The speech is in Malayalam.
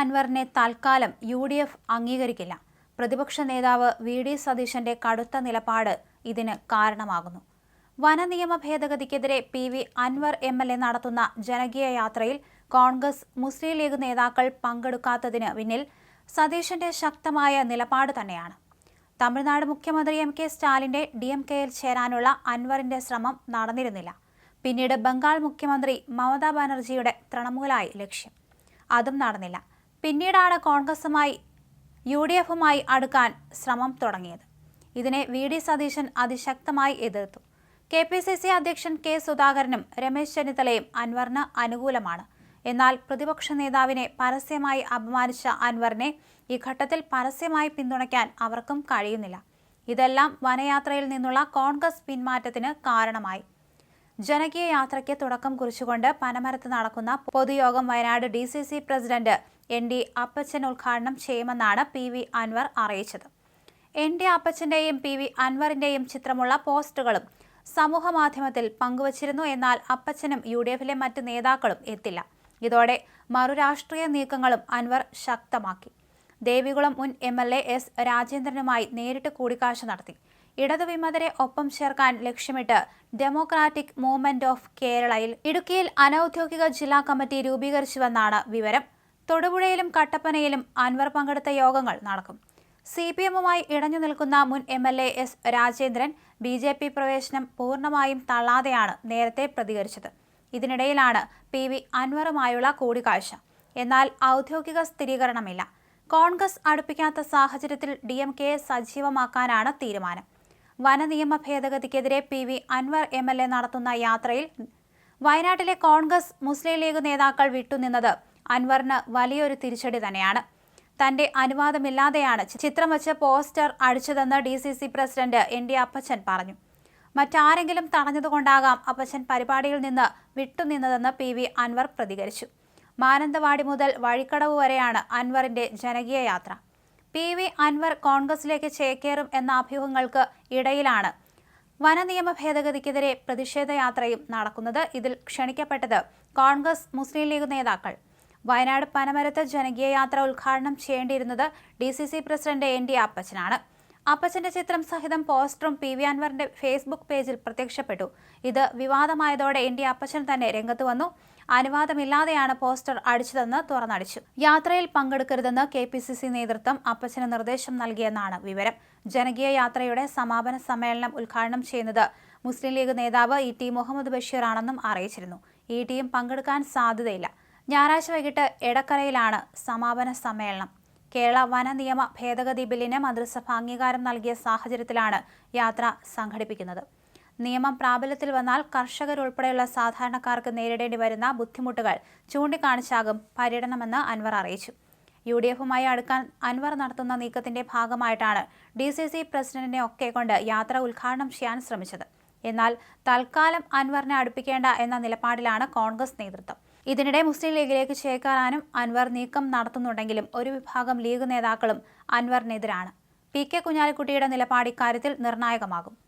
അൻവറിനെ തൽക്കാലം യു ഡി എഫ് അംഗീകരിക്കില്ല. പ്രതിപക്ഷ നേതാവ് വി ഡി സതീശന്റെ കടുത്ത നിലപാട് ഇതിന് കാരണമാകുന്നു. വനനിയമ ഭേദഗതിക്കെതിരെ P V Anvar M L A നടത്തുന്ന ജനകീയ യാത്രയിൽ കോൺഗ്രസ് മുസ്ലിം ലീഗ് നേതാക്കൾ പങ്കെടുക്കാത്തതിന് പിന്നിൽ സതീശന്റെ ശക്തമായ നിലപാട് തന്നെയാണ്. തമിഴ്നാട് മുഖ്യമന്ത്രി എം കെ സ്റ്റാലിന്റെ ഡി എം കെയിൽ ചേരാനുള്ള അൻവറിന്റെ ശ്രമം നടന്നിരുന്നില്ല. പിന്നീട് ബംഗാൾ മുഖ്യമന്ത്രി മമതാ ബാനർജിയുടെ തൃണമൂലായി ലക്ഷ്യം. അതും നടന്നില്ല. പിന്നീടാണ് കോൺഗ്രസുമായി യു ഡി എഫുമായി അടുക്കാൻ ശ്രമം തുടങ്ങിയത്. ഇതിനെ വി ഡി സതീശൻ അതിശക്തമായി എതിർത്തു. കെ പി സി സി അധ്യക്ഷൻ കെ സുധാകരനും രമേശ് ചെന്നിത്തലയും അൻവറിന് അനുകൂലമാണ്. എന്നാൽ പ്രതിപക്ഷ നേതാവിനെ പരസ്യമായി അപമാനിച്ച അൻവറിനെ ഈ ഘട്ടത്തിൽ പരസ്യമായി പിന്തുണയ്ക്കാൻ അവർക്കും കഴിയുന്നില്ല. ഇതെല്ലാം വനയാത്രയിൽ നിന്നുള്ള കോൺഗ്രസ് പിന്മാറ്റത്തിന് കാരണമായി. ജനകീയ യാത്രയ്ക്ക് തുടക്കം കുറിച്ചുകൊണ്ട് പനമരത്ത് നടക്കുന്ന പൊതുയോഗം Wayanad D C C president N D Appachan ഉദ്ഘാടനം ചെയ്യുമെന്നാണ് പി വി അൻവർ അറിയിച്ചത്. എൻ ഡി അപ്പച്ചന്റെയും പി വി അൻവറിന്റെയും ചിത്രമുള്ള പോസ്റ്റുകളും സമൂഹമാധ്യമത്തിൽ പങ്കുവച്ചിരുന്നു എന്നാൽ അപ്പച്ചനും യു ഡി എഫിലെ മറ്റ് നേതാക്കളും എത്തില്ല. ഇതോടെ മറുരാഷ്ട്രീയ നീക്കങ്ങളും അൻവർ ശക്തമാക്കി. ദേവികുളം മുൻ എം എൽ എ എസ് രാജേന്ദ്രനുമായി നേരിട്ട് കൂടിക്കാഴ്ച നടത്തി. ഇടതുവിമതരെ ഒപ്പം ചേർക്കാൻ ലക്ഷ്യമിട്ട് ഡെമോക്രാറ്റിക് മൂവ്മെന്റ് ഓഫ് കേരളയിൽ ഇടുക്കിയിൽ അനൌദ്യോഗിക ജില്ലാ കമ്മിറ്റി രൂപീകരിച്ചുവെന്നാണ് വിവരം. തൊടുപുഴയിലും കട്ടപ്പനയിലും അൻവർ പങ്കെടുത്ത യോഗങ്ങൾ നടക്കും. സി പി എമ്മുമായി ഇടഞ്ഞു നിൽക്കുന്ന മുൻ M L A S Rajendran B J P പ്രവേശനം പൂർണമായും തള്ളാതെയാണ് നേരത്തെ പ്രതികരിച്ചത്. ഇതിനിടയിലാണ് പി വി അൻവറുമായുള്ള കൂടിക്കാഴ്ച. എന്നാൽ ഔദ്യോഗിക സ്ഥിരീകരണമില്ല. കോൺഗ്രസ് അടുപ്പിക്കാത്ത സാഹചര്യത്തിൽ ഡി എം കെയെ സജീവമാക്കാനാണ് തീരുമാനം. വനനിയമ ഭേദഗതിക്കെതിരെ P V Anvar M L A നടത്തുന്ന യാത്രയിൽ വയനാട്ടിലെ കോൺഗ്രസ് മുസ്ലിം ലീഗ് നേതാക്കൾ വിട്ടുനിന്നത് അൻവറിന് വലിയൊരു തിരിച്ചടി തന്നെയാണ്. തന്റെ അനുവാദമില്ലാതെയാണ് ചിത്രം വച്ച് poster അടിച്ചതെന്ന് D C C president N D Appachan പറഞ്ഞു. മറ്റാരെങ്കിലും തടഞ്ഞതുകൊണ്ടാകാം അപ്പച്ചൻ പരിപാടിയിൽ നിന്ന് വിട്ടുനിന്നതെന്ന് പി വി അൻവർ പ്രതികരിച്ചു. മാനന്തവാടി മുതൽ വഴിക്കടവ് വരെയാണ് അൻവറിന്റെ ജനകീയ യാത്ര. പി വി അൻവർ കോൺഗ്രസിലേക്ക് ചേക്കേറും എന്ന അഭ്യൂഹങ്ങൾക്ക് ഇടയിലാണ് വനനിയമ ഭേദഗതിക്കെതിരെ പ്രതിഷേധയാത്രയും നടക്കുന്നത്. ഇതിൽ ക്ഷണിക്കപ്പെട്ടത് കോൺഗ്രസ് മുസ്ലിം ലീഗ് നേതാക്കൾ. വയനാട് പനമരത്ത് ജനകീയ യാത്ര ഉദ്ഘാടനം ചെയ്യേണ്ടിയിരുന്നത് D C C president N D അപ്പച്ചനാണ്. അപ്പച്ചന്റെ ചിത്രം സഹിതം പോസ്റ്ററും പി വി അൻവറിന്റെ ഫേസ്ബുക്ക് പേജിൽ പ്രത്യക്ഷപ്പെട്ടു. ഇത് വിവാദമായതോടെ എൻ ഡി അപ്പച്ചൻ തന്നെ രംഗത്ത് വന്നു. അനുവാദമില്ലാതെയാണ് പോസ്റ്റർ അടിച്ചതെന്ന് തുറന്നടിച്ചു. യാത്രയിൽ പങ്കെടുക്കരുതെന്ന് കെ പി സി സി നേതൃത്വം അപ്പച്ചന് നിർദ്ദേശം നൽകിയെന്നാണ് വിവരം. ജനകീയ യാത്രയുടെ സമാപന സമ്മേളനം ഉദ്ഘാടനം ചെയ്യുന്നത് മുസ്ലിം ലീഗ് നേതാവ് ഇ ടി മുഹമ്മദ് ബഷീർ ആണെന്നും അറിയിച്ചിരുന്നു. ഇ ടിയും പങ്കെടുക്കാൻ സാധ്യതയില്ല. ഞായറാഴ്ച വൈകിട്ട് എടക്കരയിലാണ് സമാപന സമ്മേളനം. കേരള വന നിയമ ഭേദഗതി ബില്ലിന് മന്ത്രിസഭ അംഗീകാരം നൽകിയ സാഹചര്യത്തിലാണ് യാത്ര സംഘടിപ്പിക്കുന്നത്. നിയമം പ്രാബല്യത്തിൽ വന്നാൽ കർഷകരുൾപ്പെടെയുള്ള സാധാരണക്കാർക്ക് നേരിടേണ്ടി വരുന്ന ബുദ്ധിമുട്ടുകൾ ചൂണ്ടിക്കാണിച്ചാകും പര്യടനമെന്ന് അൻവർ അറിയിച്ചു. യു ഡി എഫുമായി അടുക്കാൻ അൻവർ നടത്തുന്ന നീക്കത്തിന്റെ ഭാഗമായിട്ടാണ് ഡി സി സി പ്രസിഡന്റിനെ ഒക്കെ കൊണ്ട് യാത്ര ഉദ്ഘാടനം ചെയ്യാൻ ശ്രമിച്ചത്. എന്നാൽ തൽക്കാലം അൻവറിനെ അടുപ്പിക്കേണ്ട എന്ന നിലപാടിലാണ് കോൺഗ്രസ് നേതൃത്വം. ഇതിനിടെ മുസ്ലിം ലീഗിലേക്ക് ചേക്കാനും അൻവർ നീക്കം നടത്തുന്നുണ്ടെങ്കിലും ഒരു വിഭാഗം ലീഗ് നേതാക്കളും അൻവറിനെതിരാണ്. പി കെ കുഞ്ഞാലിക്കുട്ടിയുടെ നിലപാട് ഇക്കാര്യത്തിൽ നിർണായകമാകും.